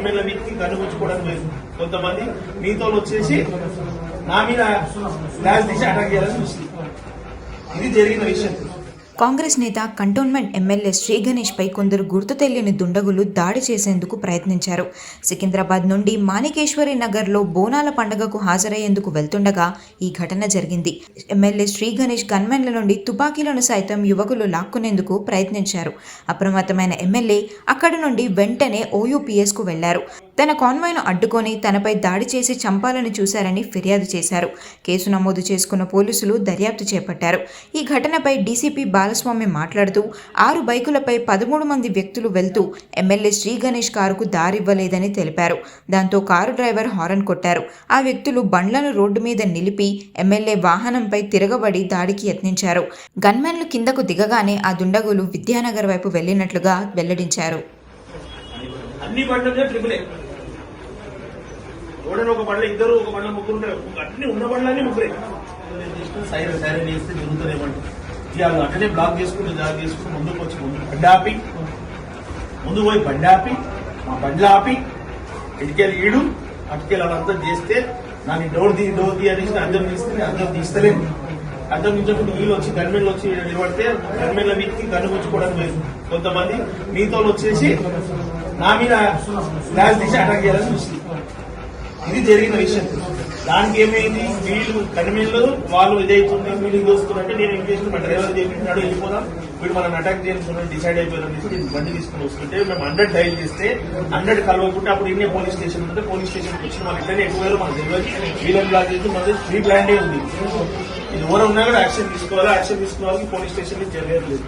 గన్మెన్ల మీదకి కనుగొచ్చుకోవడం లేదు. కొంతమంది మీతో వచ్చేసి నా మీద గ్లాస్ తీసి అటాక్ చేయాలని చూసింది ఇది జరిగిన విషయం. కాంగ్రెస్ నేత కంటోన్మెంట్ ఎమ్మెల్యే శ్రీ గణేష్ పై కొందరు గుర్తు తెలియని దుండగులు దాడి చేసేందుకు ప్రయత్నించారు. సికింద్రాబాద్ నుండి మాణికేశ్వరి నగర్లో బోనాల పండగకు హాజరయ్యేందుకు వెళ్తుండగా ఈ ఘటన జరిగింది. ఎమ్మెల్యే శ్రీ గణేష్ గన్మెన్ల నుండి తుపాకీలను సైతం యువకులు లాక్కునేందుకు ప్రయత్నించారు. అప్రమత్తమైన ఎమ్మెల్యే అక్కడి నుండి వెంటనే ఓయూపీఎస్కు వెళ్ళారు. తన కాన్వాయ్ను అడ్డుకొని తనపై దాడి చేసి చంపాలని చూశారని ఫిర్యాదు చేశారు. కేసు నమోదు చేసుకున్న పోలీసులు దర్యాప్తు చేపట్టారు. ఈ ఘటనపై డీసీపీ బాలస్వామి మాట్లాడుతూ ఆరు బైకులపై పదమూడు మంది వ్యక్తులు వెళ్తూ ఎమ్మెల్యే శ్రీ గణేష్ కారుకు దారివ్వలేదని తెలిపారు. దాంతో కారు డ్రైవర్ హారన్ కొట్టారు. ఆ వ్యక్తులు బండ్లను రోడ్డు మీద నిలిపి ఎమ్మెల్యే వాహనంపై తిరగబడి దాడికి యత్నించారు. గన్మెన్లు కిందకు దిగగానే ఆ దుండగులు విద్యానగర్ వైపు వెళ్ళినట్లుగా వెల్లడించారు. అన్ని బండ్ల మీద ట్రిపుల్. ఎవడైనా ఒక బండ్ల ఇద్దరు ఒక బండ్ల ముగ్గురు ఉంటారు. అన్ని ఉన్న బండ్లన్నీ ముగ్గురే. సైరన్ సైరన్ చేస్తే తిరుగుతారేమంటే ఇక వాళ్ళు అట్లనే బ్లాక్ చేసుకుని బ్లాక్ చేసుకుని ముందుకు వచ్చి ముందు బండి ఆపి ముందు పోయి బండి ఆపి మా బండ్లు ఆపి ఇటుకెళ్ళి ఈడు అటుకెళ్ళి వాళ్ళంతా చేస్తే నాకు డోర్ తీ డోర్ తీ అనేసి అందరం తీస్తే అందరం తీస్తలేము తీస్తలేను. అద్దం వీళ్ళు వచ్చి గన్మెన్లు వచ్చి నిలబడితే గన్మెన్ల మీదకి కన్నుగుచ్చుకోవడానికి పోయింది కొంతమంది మీతో వచ్చేసి నా మీద గ్లాస్ తీసి అటాక్ చేయాలని చూస్తుంది ఇది జరిగిన విషయం. దానికి ఏమైంది? వీళ్ళు కనిమిళ్ళు వాళ్ళు ఇదైతుంది వీళ్ళు చూస్తున్నట్టు నేను ఏం చేస్తున్నా డ్రైవర్ చేపించినాడు వెళ్ళిపోదాం. వీడు మనం అటాక్ చేయాలని డిసైడ్ అయిపోయారని చెప్పి బండి తీసుకుని వస్తుంటే మేము హండ్రెడ్ డైల్ చేస్తే హండ్రెడ్ కలవకుంటే అప్పుడు ఇన్నే పోలీస్ స్టేషన్ ఉంటే పోలీస్ స్టేషన్ వచ్చిన వాళ్ళు ఇట్లనే ఎక్కువ మన డెలివరీ వీళ్ళని బ్లాక్ చేసి మన ఫ్రీ ప్లాన్ ఉంది. ఇది ఎవరు ఉన్నా కూడా యాక్షన్ తీసుకోవాలి? యాక్షన్ తీసుకున్న వాళ్ళకి పోలీస్ స్టేషన్ నుంచి జరగలేదు